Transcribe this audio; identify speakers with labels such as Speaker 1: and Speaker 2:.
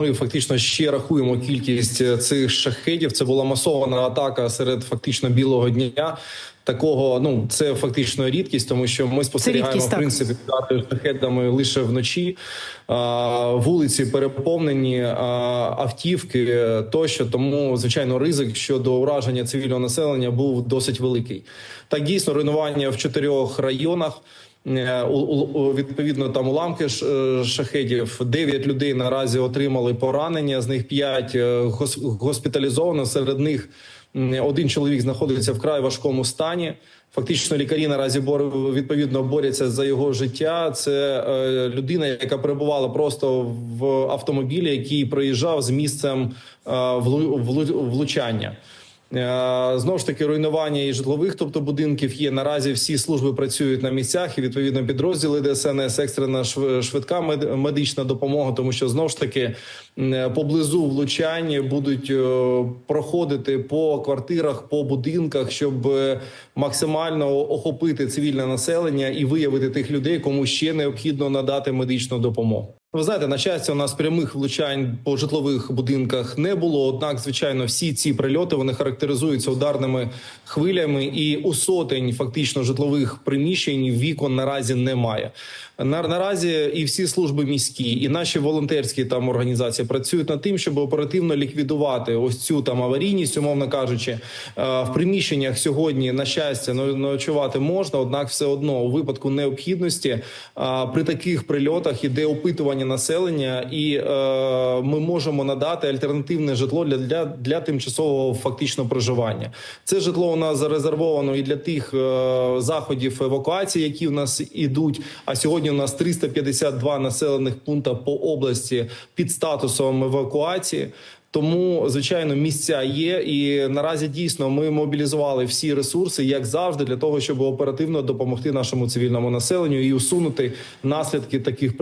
Speaker 1: Ми фактично ще рахуємо кількість е, цих шахедів. Це була масована атака серед фактично білого дня. Такого ну це фактично рідкість, тому що ми спостерігаємо
Speaker 2: рідкість,
Speaker 1: в принципі атаки шахедами лише вночі. А, вулиці переповнені, а, автівки е, тощо. Тому звичайно ризик щодо ураження цивільного населення був досить великий. Так дійсно руйнування в чотирьох районах. Е, Відповідно, там уламки е, шахедів. Дев'ять людей наразі отримали поранення. З них п'ять е, госпіталізовано. Серед них один чоловік знаходиться в край важкому стані. Фактично, лікарі наразі бор- відповідно борються за його життя. Це людина, яка перебувала просто в автомобілі, який проїжджав з місцем влу- влу- влучання. Е, Знову ж таки, руйнування і житлових, тобто будинків, є наразі. Всі служби працюють на місцях, і відповідно підрозділи ДСНС, екстрена швидка мед- медична допомога, тому що знову ж таки м, поблизу влучань будуть е, проходити по квартирах, по будинках, щоб е, максимально охопити цивільне населення і виявити тих людей, кому ще необхідно надати медичну допомогу. Ви знаєте, на щастя, у нас прямих влучань по житлових будинках не було. Однак, звичайно, всі ці прильоти вони характеризуються ударними хвилями, і у сотень фактично житлових приміщень вікон наразі немає. На, наразі і всі служби міські, і наші волонтерські там організації працюють над тим, щоб оперативно ліквідувати ось цю там аварійність, умовно кажучи, Е, в приміщеннях сьогодні на щастя но- ночувати можна однак, все одно у випадку необхідності при таких прильотах іде опитування населення, і е, ми можемо надати альтернативне житло для, для, для тимчасового фактично проживання. Це житло у нас зарезервовано і для тих е, заходів евакуації, які в нас ідуть. А сьогодні у нас 352 населених пункта по області під статусом евакуації. Тому, звичайно, місця є, і наразі дійсно ми мобілізували всі ресурси, як завжди, для того, щоб оперативно допомогти нашому цивільному населенню і усунути наслідки таких